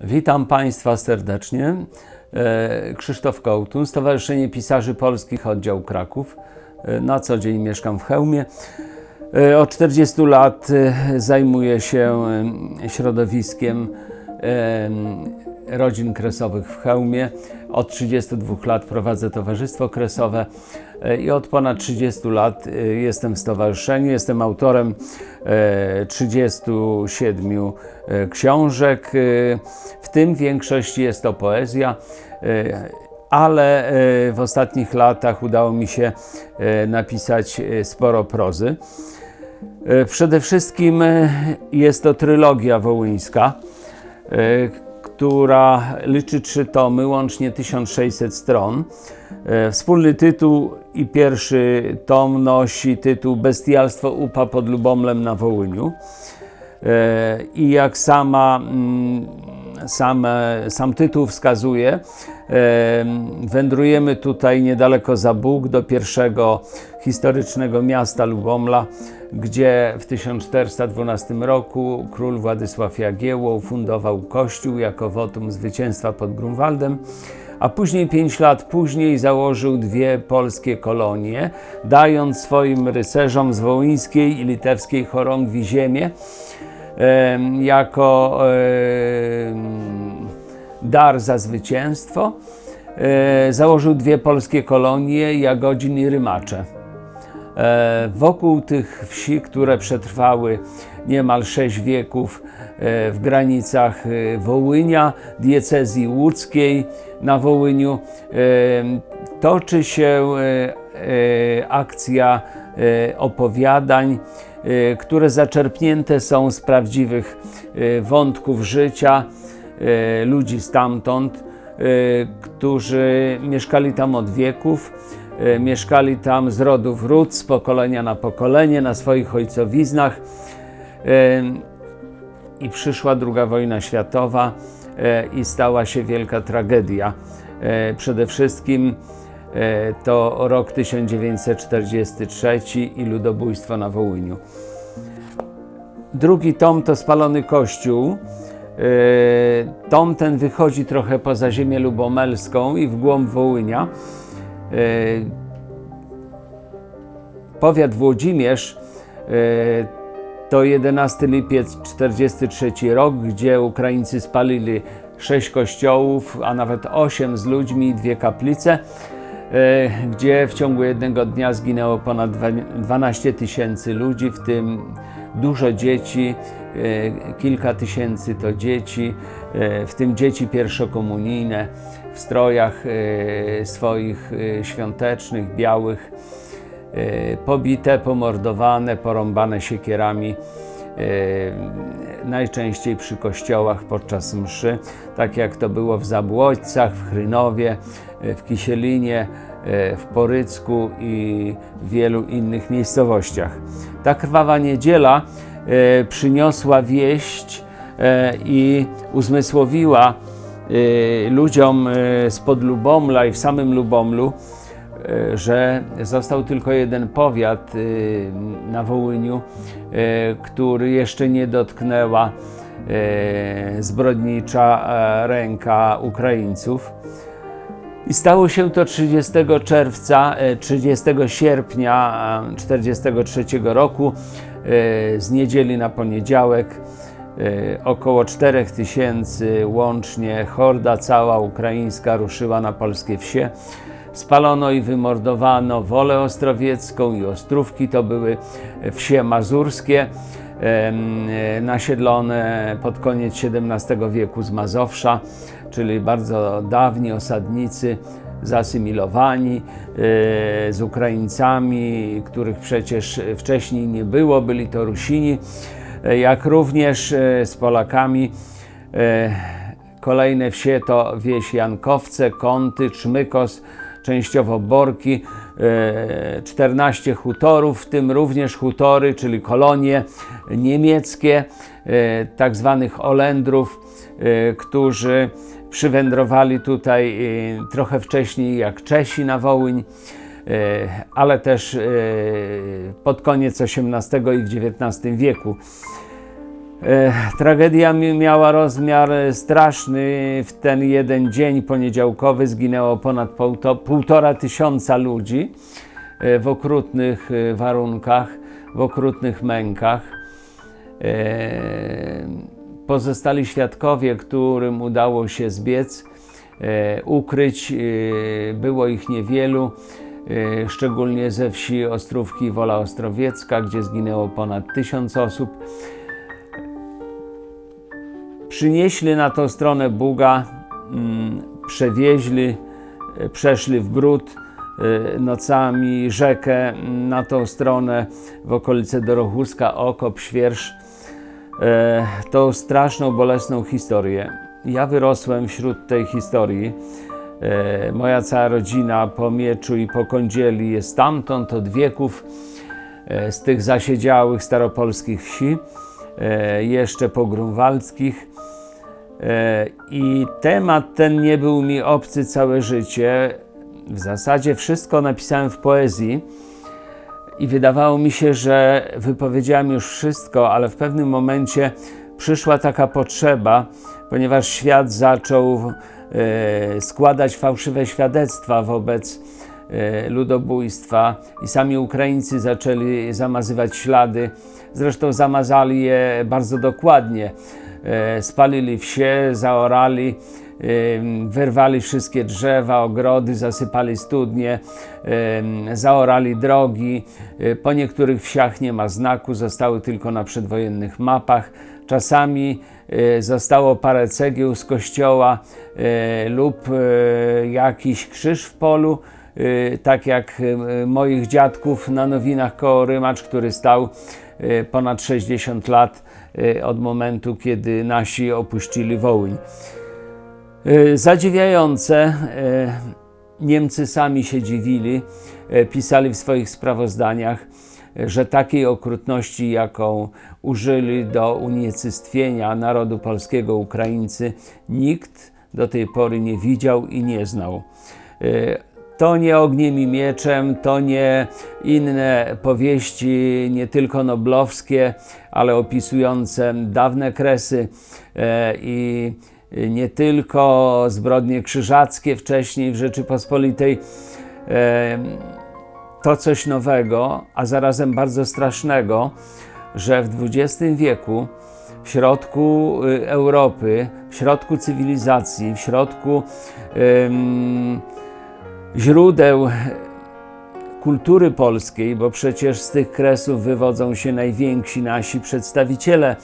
Witam Państwa serdecznie. E, Krzysztof Kołtun, Stowarzyszenie Pisarzy Polskich, oddział Kraków. E, Na co dzień mieszkam w Chełmie. E, Od 40 lat zajmuję się środowiskiem rodzin kresowych w Chełmie. Od 32 lat prowadzę Towarzystwo Kresowe e, i od ponad 30 lat e, jestem w stowarzyszeniu. Jestem autorem e, 37 e, książek, w tym większość jest to poezja ale w ostatnich latach udało mi się napisać sporo prozy. Przede wszystkim jest to trylogia wołyńska, która liczy trzy tomy, łącznie 1600 stron. E, Wspólny tytuł i pierwszy tom nosi tytuł Bestialstwo upa pod Lubomlem na Wołyniu. E, I jak sama, mm, same, sam tytuł wskazuje, e, wędrujemy tutaj niedaleko za Bóg do pierwszego historycznego miasta Lubomla, gdzie w 1412 roku król Władysław Jagiełło ufundował kościół jako wotum zwycięstwa pod Grunwaldem a później, pięć lat później, założył dwie polskie kolonie, dając swoim rycerzom z wołyńskiej i litewskiej chorągwi ziemię em, jako dar za zwycięstwo. E, Założył dwie polskie kolonie, Jagodzin i Rymacze. E, Wokół tych wsi, które przetrwały niemal sześć wieków e, w granicach Wołynia, diecezji łódzkiej na Wołyniu, toczy się akcja opowiadań, które zaczerpnięte są z prawdziwych wątków życia ludzi stamtąd, e, którzy mieszkali tam od wieków. E, Mieszkali tam z rodu w ród, z pokolenia na pokolenie, na swoich ojcowiznach. E, I przyszła II wojna światowa e, i stała się wielka tragedia. E, Przede wszystkim e, to rok 1943 i ludobójstwo na Wołyniu. Drugi tom to Spalony Kościół. E, Tom ten wychodzi trochę poza ziemię lubomelską i w głąb Wołynia. E, Powiat Włodzimierz e, to 11 lipiec 43 rok, gdzie Ukraińcy spalili sześć kościołów, a nawet osiem z ludźmi i dwie kaplice, gdzie w ciągu jednego dnia zginęło ponad dwa- 12 tysięcy ludzi, w tym dużo dzieci, e, kilka tysięcy to dzieci, e, w tym dzieci pierwszokomunijne w strojach e, swoich świątecznych, białych pobite, pomordowane, porąbane siekierami, najczęściej przy kościołach podczas mszy, tak jak to było w Zabłodźcach, w Chrynowie, w Kisielinie, w Porycku i wielu innych miejscowościach. Ta krwawa niedziela e, przyniosła wieść e, i uzmysłowiła e, ludziom e, spod Lubomla i w samym Lubomlu, e, że został tylko jeden powiat e, na Wołyniu, e, który jeszcze nie dotknęła e, zbrodnicza e, ręka Ukraińców. I stało się to 30 czerwca, e, 30 sierpnia 1943 roku, e, z niedzieli na poniedziałek. E, Około 4 tysięcy łącznie horda cała ukraińska ruszyła na polskie wsie. Spalono i wymordowano Wolę Ostrowiecką i Ostrówki, to były wsie mazurskie, e, nasiedlone pod koniec XVII wieku z Mazowsza, czyli bardzo dawni osadnicy zasymilowani e, z Ukraińcami, których przecież wcześniej nie było, byli to Rusini, e, jak również e, z Polakami. E, Kolejne wsie to wieś Jankowce, Kąty, Czmykos, częściowo Borki, e, 14 hutorów, w tym również hutory, czyli kolonie niemieckie, e, tak zwanych Olendrów, e, którzy przywędrowali tutaj e, trochę wcześniej jak Czesi na Wołyń, ale też pod koniec XVIII i XIX wieku. Tragedia mi- miała rozmiar straszny. W ten jeden dzień poniedziałkowy zginęło ponad półto- półtora tysiąca ludzi e, w okrutnych e, warunkach, w okrutnych mękach. E, Pozostali świadkowie, którym udało się zbiec, ukryć, było ich niewielu, szczególnie ze wsi Ostrówki Wola Ostrowiecka, gdzie zginęło ponad tysiąc osób. Przynieśli na tą stronę Buga, mm, przewieźli, e, przeszli w bród e, nocami rzekę mm, na tą stronę w okolice Dorochuska, Okop, Świersz. E, Tą straszną, bolesną historię. Ja wyrosłem wśród tej historii. Moja cała rodzina po Mieczu i po Kądzieli jest stamtąd, od wieków, z tych zasiedziałych staropolskich wsi, jeszcze pogrunwaldzkich. E, I temat ten nie był mi obcy całe życie. W zasadzie wszystko napisałem w poezji i wydawało mi się, że wypowiedziałem już wszystko, ale w pewnym momencie przyszła taka potrzeba, ponieważ świat zaczął e, składać fałszywe świadectwa wobec e, ludobójstwa i sami Ukraińcy zaczęli zamazywać ślady. Zresztą zamazali je bardzo dokładnie. E, spalili wsie, zaorali, em, wyrwali wszystkie drzewa, ogrody, zasypali studnie, zaorali drogi. E, Po niektórych wsiach nie ma znaku, zostały tylko na przedwojennych mapach. Czasami e, zostało parę cegieł z kościoła e, lub e, jakiś krzyż w polu, e, tak jak e, moich dziadków na Nowinach koło Rymacz, który stał e, ponad 60 lat od momentu, kiedy nasi opuścili Wołyń. Zadziwiające, Niemcy sami się dziwili, pisali w swoich sprawozdaniach, że takiej okrutności, jaką użyli do unicestwienia narodu polskiego Ukraińcy, nikt do tej pory nie widział i nie znał. E, To nie ogniem i mieczem, to nie inne powieści, nie tylko noblowskie, ale opisujące dawne kresy e, i nie tylko zbrodnie krzyżackie wcześniej w Rzeczypospolitej. E, To coś nowego, a zarazem bardzo strasznego, że w XX wieku w środku y, Europy, w środku cywilizacji, w środku em, źródeł kultury polskiej, bo przecież z tych kresów wywodzą się najwięksi nasi przedstawiciele.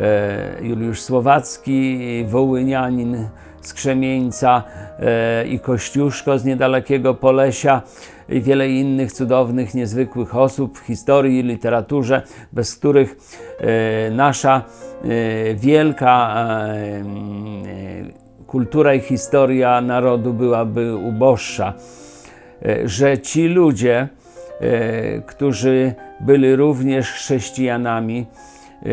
E, Juliusz Słowacki, Wołynianin z Krzemieńca e, i Kościuszko z niedalekiego Polesia i wiele innych cudownych, niezwykłych osób w historii literaturze, bez których e, nasza wielka kultura i historia narodu byłaby uboższa. E, że ci ludzie, e, którzy byli również chrześcijanami, e,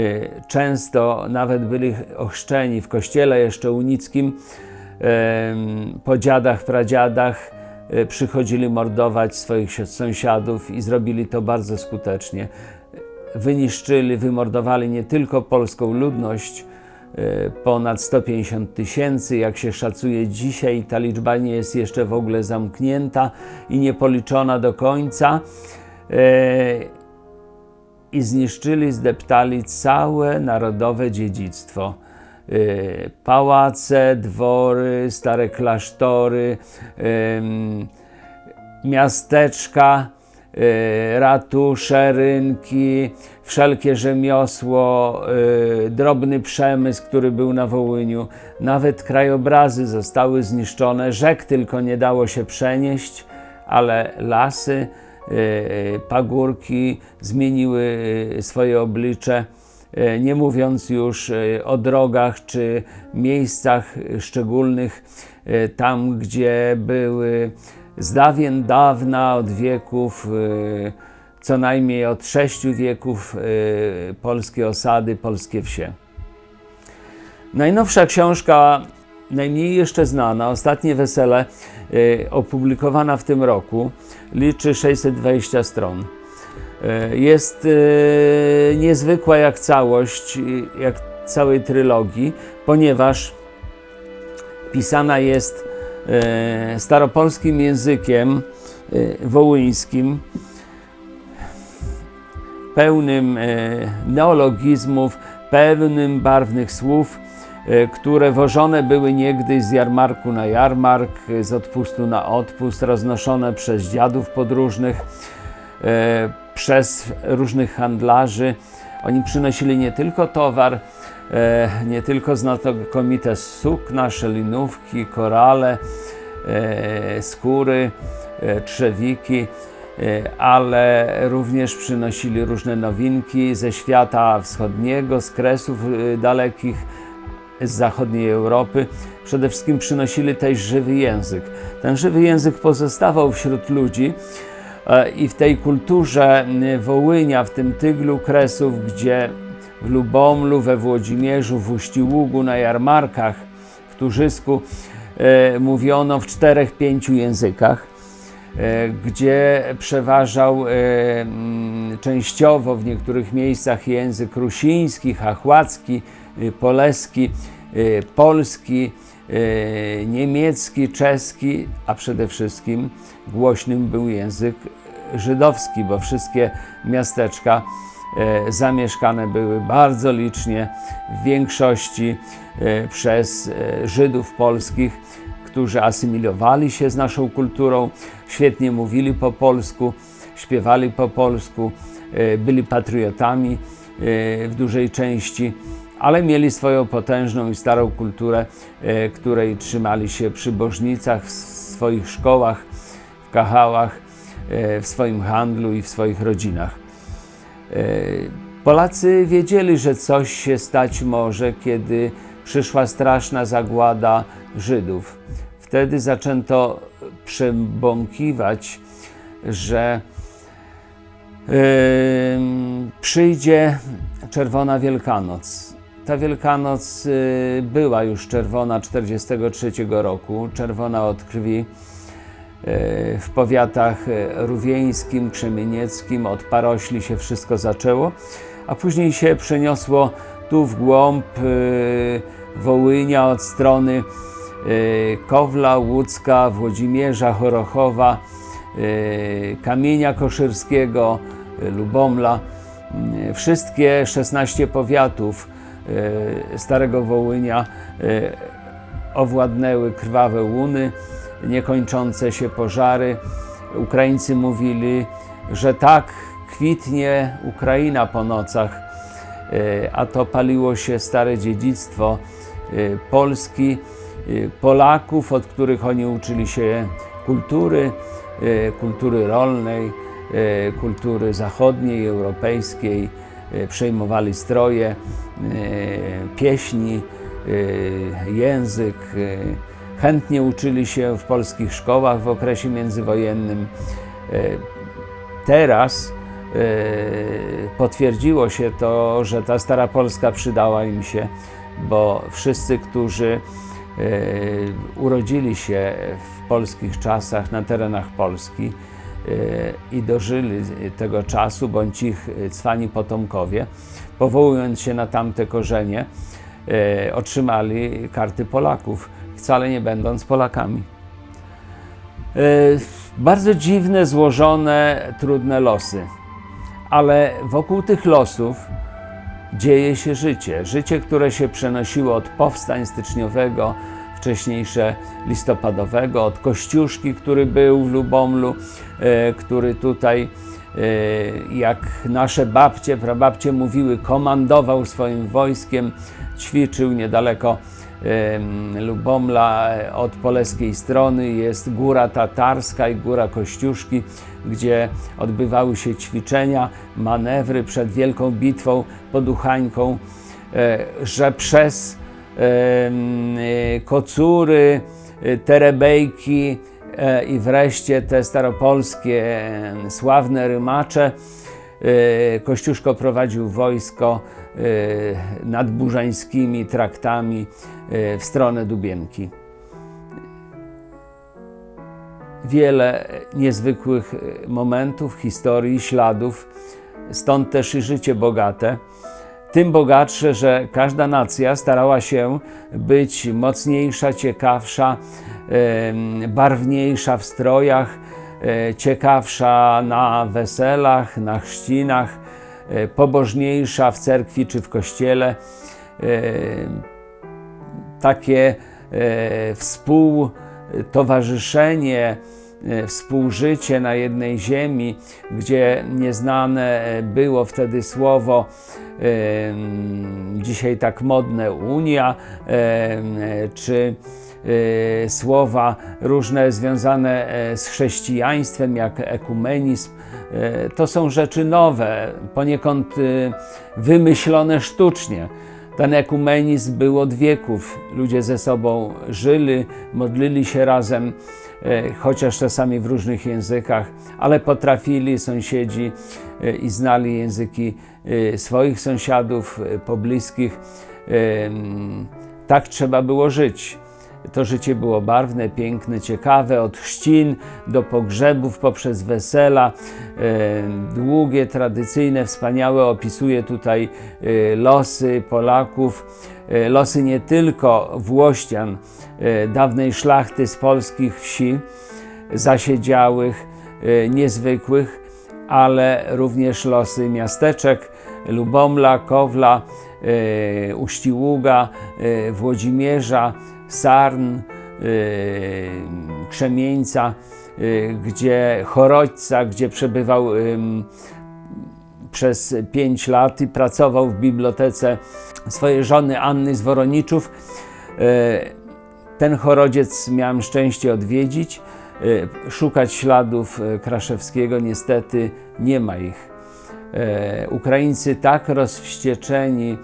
często nawet byli ochrzczeni w kościele jeszcze unickim, po dziadach, pradziadach przychodzili mordować swoich si- sąsiadów i zrobili to bardzo skutecznie. Wyniszczyli, wymordowali nie tylko polską ludność, ponad 150 tysięcy, jak się szacuje dzisiaj, ta liczba nie jest jeszcze w ogóle zamknięta i niepoliczona do końca. E, I zniszczyli, zdeptali całe narodowe dziedzictwo. E, Pałace, dwory, stare klasztory, miasteczka, e, ratusze, rynki, wszelkie rzemiosło, e, drobny przemysł, który był na Wołyniu, nawet krajobrazy zostały zniszczone, rzek tylko nie dało się przenieść, ale lasy, e, pagórki zmieniły swoje oblicze. E, Nie mówiąc już e, o drogach czy miejscach szczególnych, e, tam gdzie były z dawien dawna, od wieków, co najmniej od sześciu wieków, polskie osady, polskie wsie. Najnowsza książka, najmniej jeszcze znana, Ostatnie Wesele, opublikowana w tym roku, liczy 620 stron. E, Jest e, niezwykła jak całość, jak całej trylogii, ponieważ pisana jest e, staropolskim językiem wołyńskim, pełnym neologizmów, pełnym barwnych słów, które wożone były niegdyś z jarmarku na jarmark, z odpustu na odpust, roznoszone przez dziadów podróżnych, przez różnych handlarzy. Oni przynosili nie tylko towar, e, nie tylko znakomite sukna, szelinówki, korale, e, skóry, e, trzewiki, ale również przynosili różne nowinki ze świata wschodniego, z kresów dalekich, z zachodniej Europy. Przede wszystkim przynosili też żywy język. Ten żywy język pozostawał wśród ludzi i w tej kulturze Wołynia, w tym tyglu kresów, gdzie w Lubomlu, we Włodzimierzu, w Uściługu, na jarmarkach, w Turzysku e, mówiono w czterech, pięciu językach e, gdzie przeważał e, częściowo w niektórych miejscach język rusiński, chachłacki, poleski, polski, niemiecki, czeski, a przede wszystkim głośnym był język żydowski, bo wszystkie miasteczka e, zamieszkane były bardzo licznie, w większości e, przez e, Żydów polskich, którzy asymilowali się z naszą kulturą, świetnie mówili po polsku, śpiewali po polsku, e, byli patriotami e, w dużej części, ale mieli swoją potężną i starą kulturę, e, której trzymali się przy bożnicach, w swoich szkołach, w kahałach, e, w swoim handlu i w swoich rodzinach. E, Polacy wiedzieli, że coś się stać może, kiedy przyszła straszna zagłada Żydów. Wtedy zaczęto przebąkiwać, że em, przyjdzie Czerwona Wielkanoc. Ta Wielkanoc y, była już czerwona 43 roku, czerwona od krwi w powiatach e, rówieńskim, krzemienieckim, od Parośli się wszystko zaczęło, a później się przeniosło tu w głąb Wołynia od strony Kowla, Łódzka, Włodzimierza, Chorochowa, Kamienia Koszyrskiego, Lubomla. Wszystkie 16 powiatów Starego Wołynia e, owładnęły krwawe łuny, niekończące się pożary. Ukraińcy mówili, że tak kwitnie Ukraina po nocach, e, a to paliło się stare dziedzictwo e, Polski, e, Polaków, od których oni uczyli się kultury, e, kultury rolnej, e, kultury zachodniej, europejskiej, e, przejmowali stroje, e, pieśni, e, język. e, Chętnie uczyli się w polskich szkołach w okresie międzywojennym. E, Teraz e, potwierdziło się to, że ta stara Polska przydała im się, bo wszyscy, którzy e, urodzili się w polskich czasach na terenach Polski e, i dożyli tego czasu, bądź ich cwani potomkowie, powołując się na tamte korzenie, e, otrzymali karty Polaków, wcale nie będąc Polakami. E, Bardzo dziwne, złożone, trudne losy, ale wokół tych losów dzieje się życie. Życie, które się przenosiło od powstań styczniowego, wcześniejsze listopadowego, od Kościuszki, który był w Lubomlu, który tutaj, e, jak nasze babcie, prababcie mówiły, komandował swoim wojskiem, ćwiczył niedaleko Lubomla e, od poleskiej strony. Jest Góra Tatarska i Góra Kościuszki, gdzie odbywały się ćwiczenia, manewry przed wielką bitwą pod Uchańką, e, że przez e, kocury, e, terebejki e, i wreszcie te staropolskie e, sławne rymacze E, Kościuszko prowadził wojsko e, nad burzańskimi traktami e, w stronę Dubienki. wiele niezwykłych momentów, historii, śladów, stąd też i życie bogate. Tym bogatsze, że każda nacja starała się być mocniejsza, ciekawsza, barwniejsza w strojach, e, ciekawsza na weselach, na chrzcinach, e, pobożniejsza w cerkwi czy w kościele. E, Takie współtowarzyszenie, współżycie na jednej ziemi, gdzie nieznane było wtedy słowo, em, dzisiaj tak modne Unia, czy e, słowa różne związane e, z chrześcijaństwem, jak ekumenizm. E, To są rzeczy nowe, poniekąd e, wymyślone sztucznie. Ten ekumenizm był od wieków. Ludzie ze sobą żyli, modlili się razem, e, chociaż czasami w różnych językach, ale potrafili sąsiedzi e, i znali języki e, swoich sąsiadów, e, pobliskich. Tak trzeba było żyć. To życie było barwne, piękne, ciekawe, od chrzcin do pogrzebów, poprzez wesela, e, długie, tradycyjne, wspaniałe. Opisuje tutaj e, losy Polaków, e, losy nie tylko Włościan, e, dawnej szlachty z polskich wsi, zasiedziałych, e, niezwykłych, ale również losy miasteczek Lubomla, Kowla, e, Uściługa, e, Włodzimierza, Sarn, e, Krzemieńca, e, gdzie Chorodźca, gdzie przebywał przez pięć lat i pracował w bibliotece swojej żony Anny z Woroniczów. E, Ten chorodziec miałem szczęście odwiedzić, e, szukać śladów e, Kraszewskiego. Niestety nie ma ich. Ukraińcy tak rozwścieczeni,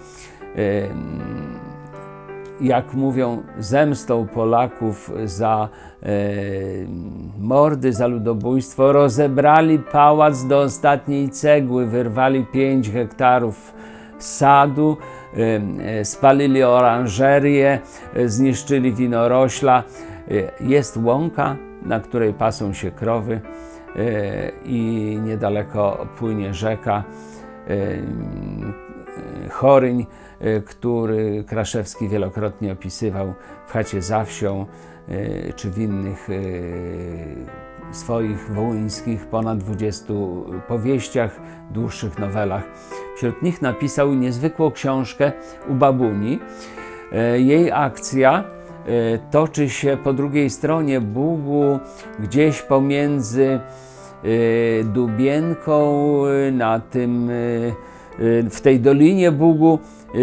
jak mówią, zemstą Polaków za e, mordy, za ludobójstwo, rozebrali pałac do ostatniej cegły, wyrwali 5 hektarów sadu, e, e, spalili oranżerię, e, zniszczyli winorośla. E, Jest łąka, na której pasą się krowy e, i niedaleko płynie rzeka. E, Choryń, e, który Kraszewski wielokrotnie opisywał w chacie za wsią e, czy w innych e, swoich wołyńskich ponad 20 powieściach, dłuższych nowelach. Wśród nich napisał niezwykłą książkę u babuni. Jej akcja toczy się po drugiej stronie Bugu, gdzieś pomiędzy Dubienką, na tym, w tej Dolinie Bugu. e,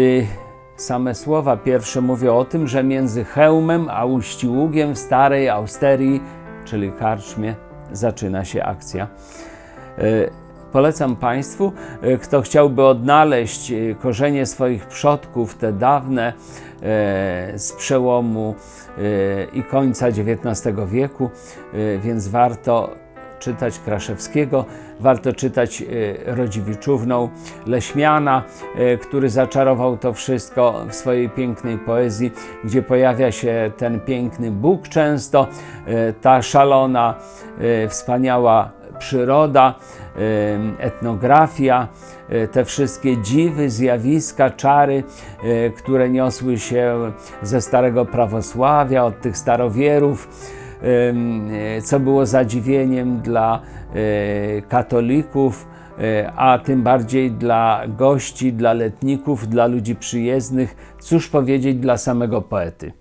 Same słowa pierwsze mówią o tym, że między Chełmem a Uściługiem w starej Austerii, czyli Karczmie, zaczyna się akcja. E, Polecam Państwu, kto chciałby odnaleźć korzenie swoich przodków, te dawne z przełomu i końca XIX wieku, więc warto czytać Kraszewskiego, warto czytać e, Rodziewiczówną, Leśmiana, e, który zaczarował to wszystko w swojej pięknej poezji, gdzie pojawia się ten piękny Bóg często, e, ta szalona, wspaniała przyroda, etnografia, te wszystkie dziwy, zjawiska, czary, które niosły się ze starego prawosławia, od tych starowierów, co było zadziwieniem dla e, katolików, e, a tym bardziej dla gości, dla letników, dla ludzi przyjezdnych, cóż powiedzieć dla samego poety.